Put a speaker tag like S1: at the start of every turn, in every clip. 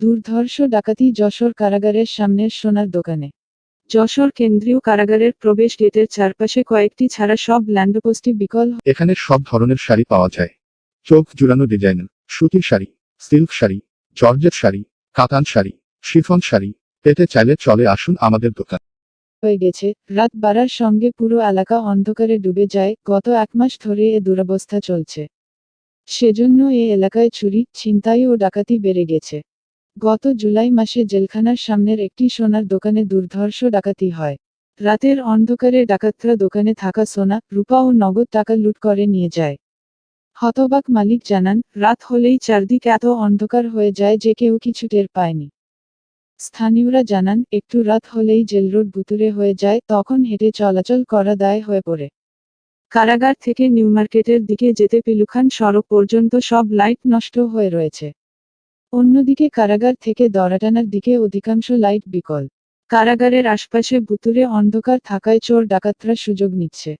S1: দুর্ধর্ষ ডাকাতি যশোর কারাগারের সামনের সোনার দোকানে। যশোর কেন্দ্রীয় কারাগারের প্রবেশ গেটের চারপাশে কয়েকটি ছাড়া সব ল্যান্ডপোস্টই বিকল
S2: এখানে সব ধরনের শাড়ি পাওয়া যায়। চোখ জুড়ানো ডিজাইন সুতির শাড়ি সিল্ক শাড়ি জর্জেট শাড়ি কাতান শাড়ি শিফন শাড়ি পেতে চাইলে চলে আসুন আমাদের দোকান।
S1: হয়ে গেছে। রাত বাড়ার সঙ্গে পুরো এলাকা অন্ধকারে ডুবে যায়। গত এক মাস ধরে এ দুরবস্থা চলছে। সেজন্য এ এলাকায় চুরি ছিনতাই ও ডাকাতি বেড়ে গেছে। গত জুলাই মাসে জেলখানার সামনের একটি সোনার দোকানে দুর্ধর্ষ ডাকাতি হয়। রাতের অন্ধকারে ডাকাতরা দোকানে থাকা সোনা, রূপা ও নগদ টাকা লুট করে নিয়ে যায়। হতবাক মালিক জানান, রাত হলেই চারদিক এত অন্ধকার হয়ে যায় যে কেউ কিছু টের পায়নি। স্থানীয়রা জানান, একটু রাত হলেই জেল রোড ভুতুরে হয়ে যায়, তখন হেঁটে চলাচল করা দায় হয়ে পড়ে। কারাগার থেকে নিউ মার্কেটের দিকে যেতে পিলুখান সড়ক পর্যন্ত সব লাইট নষ্ট হয়ে রয়েছে। অন্যদিকে কারাগার থেকে দরাটানার দিকে অধিকাংশ লাইট বিকল। কারাগারের আশপাশে ভুতুরে অন্ধকার থাকায় চোর ডাকাতরা সুযোগ নিচ্ছে।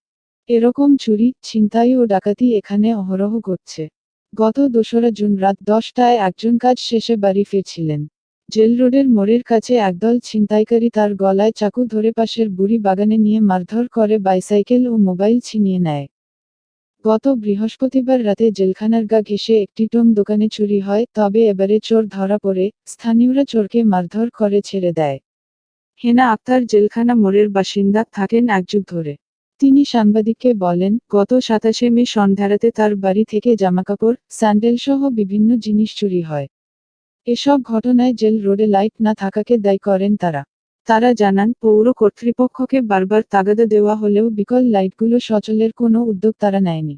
S1: এরকম চুরি, ছিনতাই ও ডাকাতি এখানে অহরহ ঘটছে। গত দোসরা জুন রাত দশটায় একজন কাজ শেষে বাড়ি ফিরছিলেন। জেল রোডের মোড়ের কাছে একদল ছিনতাইকারী তার গলায় চাকু ধরে পাশের বুড়ি বাগানে নিয়ে মারধর করে বাইসাইকেল ও মোবাইল ছিনিয়ে নেয়। গত বৃহস্পতিবার রাতে জেলখানার গা ঘেঁষে একটি টং দোকানে চুরি হয়, তবে এবারে চোর ধরা পড়ে, স্থানীয়রা চোরকে মারধর করে ছেড়ে দেয়। হেনা আক্তার জেলখানা মোড়ের বাসিন্দা থাকেন এক যুগ ধরে। তিনি সাংবাদিককে বলেন, গত সাতাশে মে সন্ধ্যারাতে তার বাড়ি থেকে জামাকাপড় স্যান্ডেল সহ বিভিন্ন জিনিস চুরি হয়। এসব ঘটনায় জেল রোডে লাইট না থাকাকে দায়ী করেন তারা। তারা জানান, পৌর কর্তৃপক্ষকে বারবার তাগাদা দেওয়া হলেও বিকল লাইটগুলো সচলের কোনো উদ্যোগ তারা নেয়নি।